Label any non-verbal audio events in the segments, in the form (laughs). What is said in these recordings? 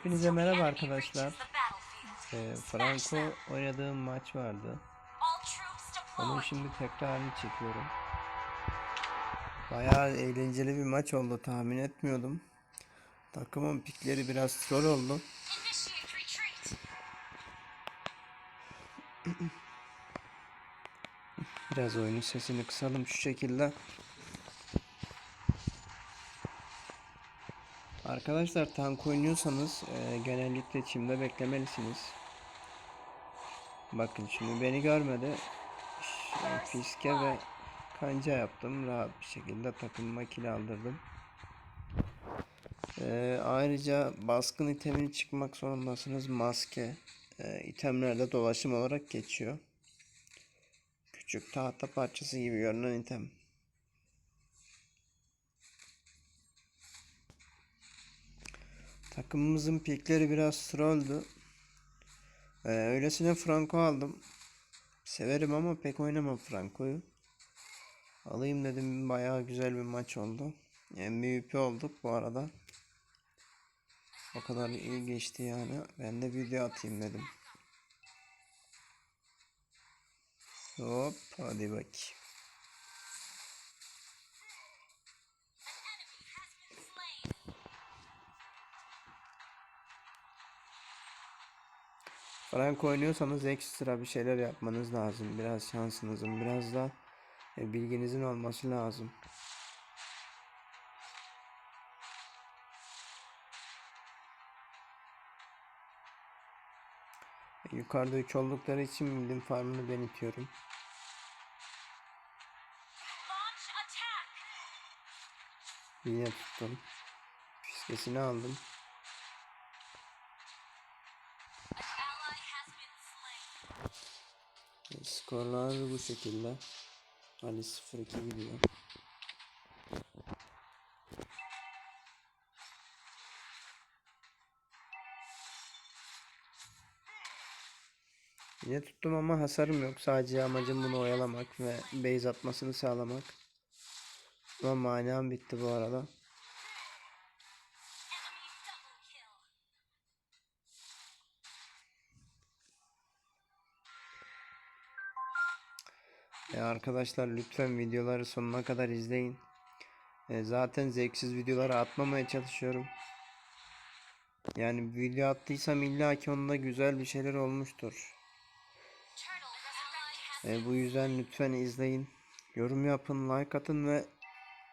Hepinize merhaba arkadaşlar. Ee, Franco oynadığım maç vardı. Onun şimdi tekrarını çekiyorum. Bayağı eğlenceli bir maç oldu tahmin etmiyordum. Takımın pikleri biraz troll oldu. (clears throat) Biraz oyunun sesini kısalım şu şekilde. Arkadaşlar tank oynuyorsanız e, genellikle çimde beklemelisiniz. Bakın şimdi beni görmedi. Fiske ve kanca yaptım. Rahat bir şekilde takımıma kill aldırdım. E, ayrıca baskın itemini çıkmak zorundasınız. Maske e, itemlerde dolaşım olarak geçiyor. Küçük tahta parçası gibi görünen item. Takımımızın pikleri biraz trolldü. Ee, öylesine Franco aldım. Severim ama pek oynamam Franco'yu. Alayım dedim bayağı güzel bir maç oldu. MVP olduk bu arada. O kadar iyi geçti yani. Ben de video atayım dedim. Hop hadi bakayım. Franco oynuyorsanız ekstra bir şeyler yapmanız lazım. Biraz şansınızın, biraz da e, bilginizin olması lazım. E, Yukarıda 3 oldukları için mildim farmını ben itiyorum. Yine tuttum. Fiskesini aldım. Skorlar bu şekilde. Ali 0-2 gidiyor. Yine tuttum ama hasarım yok. Sadece amacım bunu oyalamak ve base atmasını sağlamak. Ama manam bitti bu arada. Ya arkadaşlar lütfen videoları sonuna kadar izleyin. E, zaten zevksiz videoları atmamaya çalışıyorum. Yani video attıysam illa ki onda güzel bir şeyler olmuştur. E, bu yüzden lütfen izleyin. Yorum yapın, like atın ve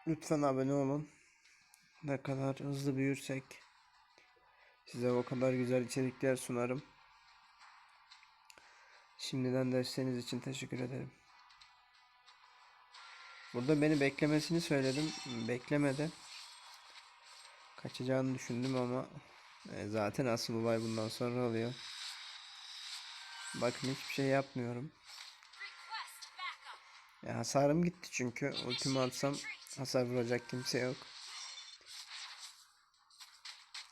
lütfen abone olun. Ne kadar hızlı büyürsek size o kadar güzel içerikler sunarım. Şimdiden desteğiniz için teşekkür ederim. Burada beni beklemesini söyledim. Beklemedi. Kaçacağını düşündüm ama e, zaten asıl olay bundan sonra oluyor. Bakın hiçbir şey yapmıyorum. Ya hasarım gitti çünkü ultimi atsam hasar vuracak kimse yok.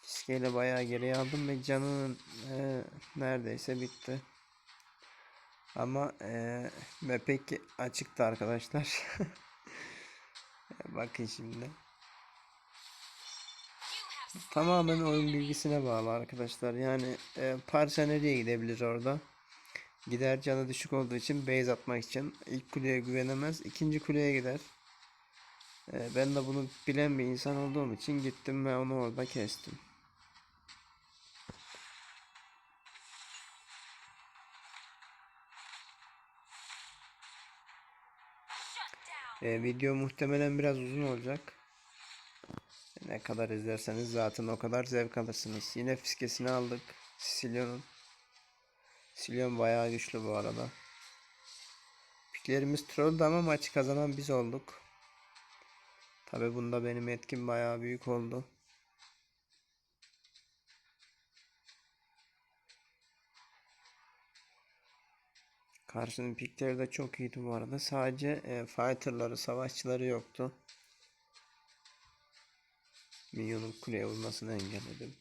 Fiskeyle bayağı geriye aldım ve canın e, neredeyse bitti. Ama e, pek açıktı arkadaşlar. (laughs) (laughs) Bakın şimdi. Tamamen oyun bilgisine bağlı arkadaşlar. Yani e, parça nereye gidebilir orada? Gider canı düşük olduğu için base atmak için ilk kuleye güvenemez. ikinci kuleye gider. E, ben de bunu bilen bir insan olduğum için gittim ve onu orada kestim. E, video muhtemelen biraz uzun olacak. Ne kadar izlerseniz zaten o kadar zevk alırsınız. Yine fiskesini aldık. Sicilyon'un. Sicilyon bayağı güçlü bu arada. Piklerimiz trolldu ama maçı kazanan biz olduk. Tabi bunda benim etkim bayağı büyük oldu. Karşının pikleri de çok iyiydi bu arada. Sadece e, fighterları, savaşçıları yoktu. Minyonun kuleye vurmasını engelledim.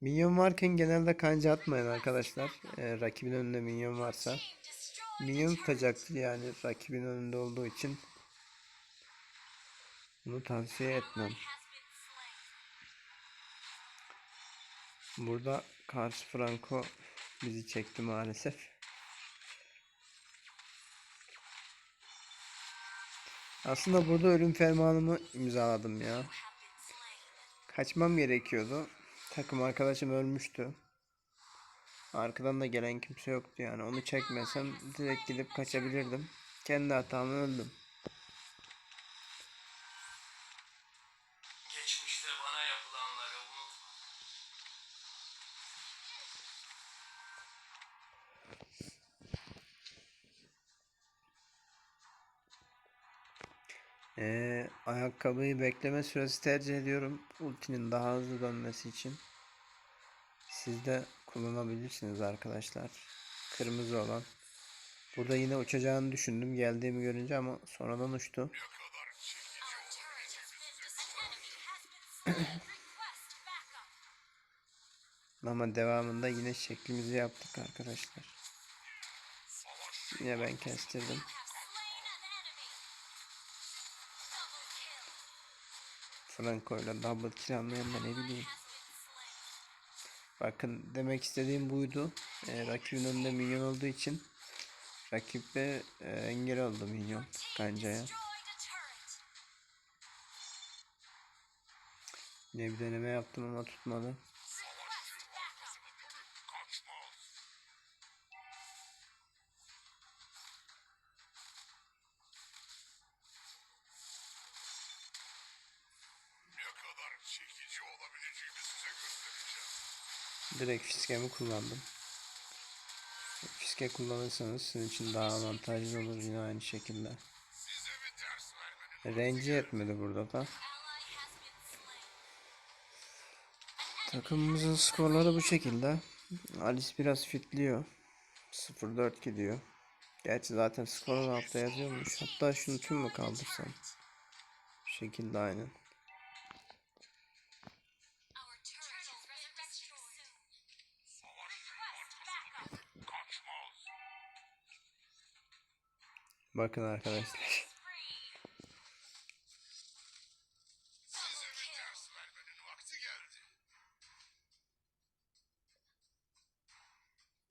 Minyon varken genelde kanca atmayın arkadaşlar. E, rakibin önünde minyon varsa. Minyon tutacaktır yani rakibin önünde olduğu için. Bunu tavsiye etmem. Burada Kars Franco bizi çekti maalesef. Aslında burada ölüm fermanımı imzaladım ya. Kaçmam gerekiyordu. Takım arkadaşım ölmüştü. Arkadan da gelen kimse yoktu yani. Onu çekmesem direkt gidip kaçabilirdim. Kendi hatamla öldüm. Ee, ayakkabıyı bekleme süresi tercih ediyorum. Ultinin daha hızlı dönmesi için. Siz de kullanabilirsiniz arkadaşlar. Kırmızı olan. Burada yine uçacağını düşündüm geldiğimi görünce ama sonradan uçtu. (clears throat) Ama devamında yine şeklimizi yaptık arkadaşlar. Yine ben kestirdim. Franco ile double kill anlayan da ne bileyim. Bakın demek istediğim buydu. Ee, rakibin önünde minyon olduğu için rakibe e, engel oldu minyon kancaya. Yine bir deneme yaptım ama tutmadı. Direkt fiskemi kullandım. Fiske kullanırsanız sizin için daha avantajlı olur yine aynı şekilde. Renci etmedi burada da. Takımımızın skorları bu şekilde. Alice biraz fitliyor. 0-4 gidiyor. Gerçi zaten skorun altta yazıyormuş. Hatta şunu tüm mü kaldırsam? Bu şekilde aynen. Bakın arkadaşlar.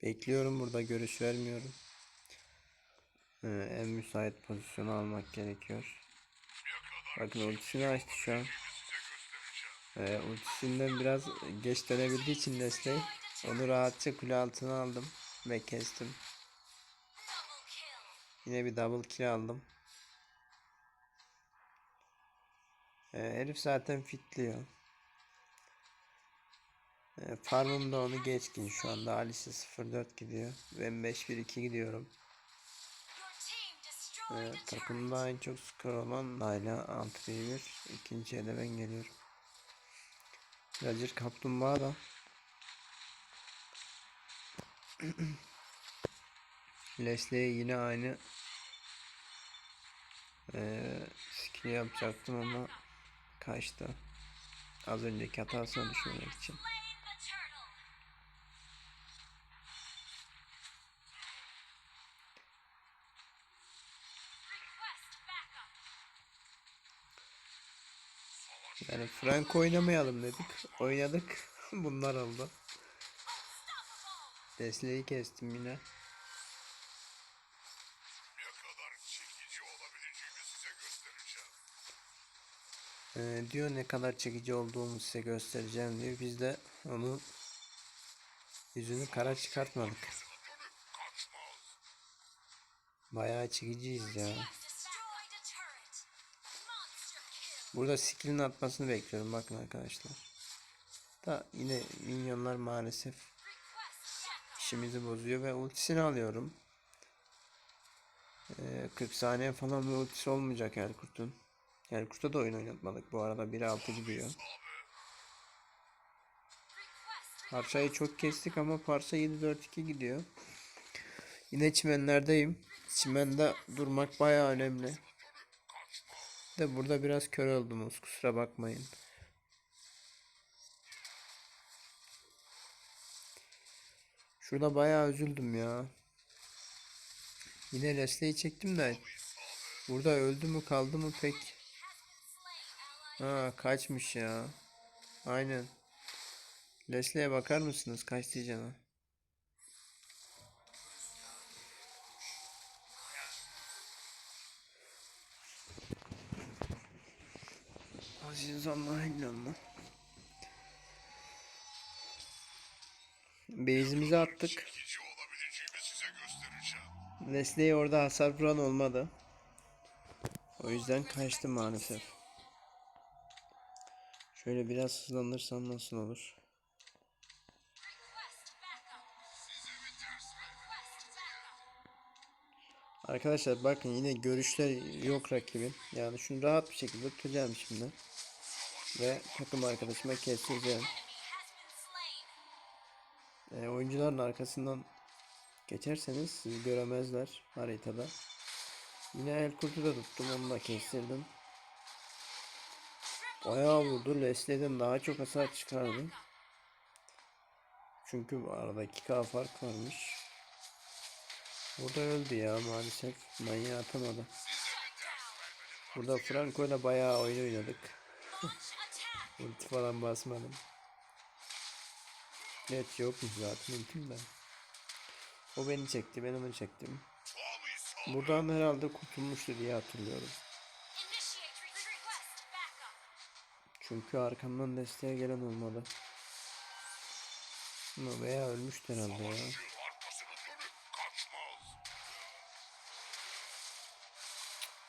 Bekliyorum burada görüş vermiyorum. Ee, en müsait pozisyonu almak gerekiyor. Bakın ultisini açtı şu an. Ee, ultisinden biraz geç dönebildiği için Leslie onu rahatça kule altına aldım ve kestim. Yine bir double kill aldım. Ee, herif zaten fitliyor. Ee, farmım da onu geçkin şu anda Alice 04 gidiyor. Ben 5-1-2 gidiyorum. Ee, takımda en çok skor olan Layla 6-1. İkinciye de ben geliyorum. Roger Kaplumbağa da (clears throat) Leslie'ye yine aynı eee skill yapacaktım ama kaçtı. Az önceki hatasına düşürmek için. Yani Frank oynamayalım dedik. Oynadık. (laughs) Bunlar oldu. Leslie'yi kestim yine. Ne kadar çekici olabileceğimi size göstereceğim. Ee, diyor ne kadar çekici olduğumu size göstereceğim diyor. Biz de onun yüzünü kara çıkartmadık. Bayağı çekiciyiz ya. Burada skill'in atmasını bekliyorum bakın arkadaşlar. Da yine minyonlar maalesef işimizi bozuyor ve ultisini alıyorum. Ee, 40 saniye falan bir ultisi olmayacak Erkurt'un. Erkurt'a da oyun oynatmadık bu arada 1-6 gidiyor. Parçayı çok kestik ama parça 7-4-2 gidiyor. Yine çimenlerdeyim. Çimende durmak bayağı önemli. De burada biraz kör oldunuz kusura bakmayın. Şurada bayağı üzüldüm ya. Yine Leslie'yi çektim de burada öldü mü kaldı mı pek. Ha kaçmış ya. Aynen. Leslie'ye bakar mısınız? Kaç diyeceğim ha? Aziz Allah illallah. Base'imizi attık. Leslie'ye orada hasar vuran olmadı. O yüzden kaçtı maalesef. Şöyle biraz hızlanırsam nasıl olur? Arkadaşlar bakın yine görüşler yok rakibin. Yani şunu rahat bir şekilde tutacağım şimdi. Ve takım arkadaşıma slain. E, oyuncuların arkasından geçerseniz sizi göremezler haritada. Yine el kurtu da tuttum onu da kestirdim. Bayağı vurdu. Leslie'den daha çok hasar çıkardı. Çünkü arada 2K fark varmış. Burada öldü ya maalesef. Manyağı atamadı. Burada Franco ile bayağı oyun oynadık. (laughs) Ulti falan basmadım. Evet yokmuş zaten ultim de. O beni çekti ben onu çektim. Buradan herhalde kurtulmuştu diye hatırlıyorum. Çünkü arkamdan desteğe gelen olmadı. Ama veya ölmüştü herhalde ya.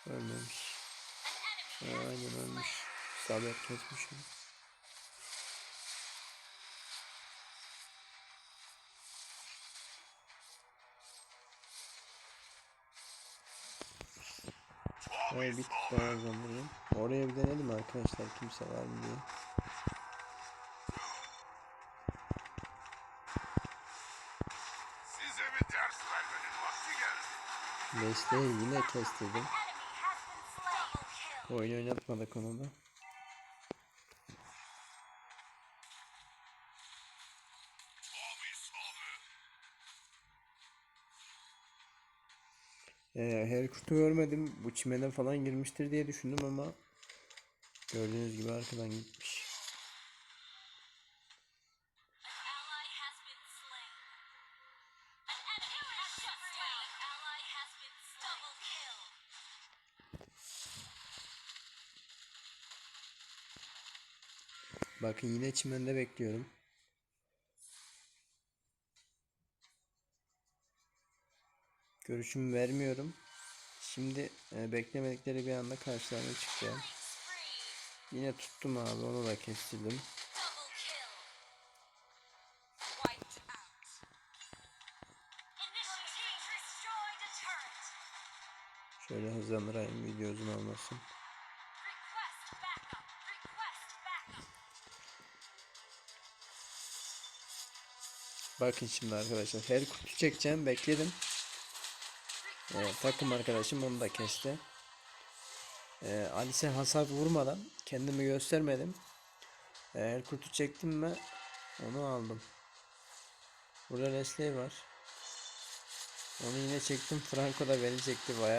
Ölmemiş. Enemy aynen ölmüş. Sabit kesmiş Evet bir tık daha hızlandırayım. Oraya bir denedim arkadaşlar kimse var mı diye. Size bir ders vermenin vakti geldi. Desteği yine kestirdim. Oyun oynatmadık onu da. Ee, her kutu görmedim. Bu çimene falan girmiştir diye düşündüm ama gördüğünüz gibi arkadan gitmiş. Bakın yine çimende bekliyorum. Görüşümü vermiyorum. Şimdi e, beklemedikleri bir anda karşılarına çıkacağım. Yine tuttum abi onu da kestirdim. Şöyle hızlandırayım video uzun olmasın. Bakın şimdi arkadaşlar her kutu çekeceğim bekledim. Ee, takım arkadaşım onu da kesti. Ee, Alice hasar vurmadan kendimi göstermedim. Her kutu çektim mi onu aldım. Burada Leslie var. Onu yine çektim. Franco da beni çekti bayağı.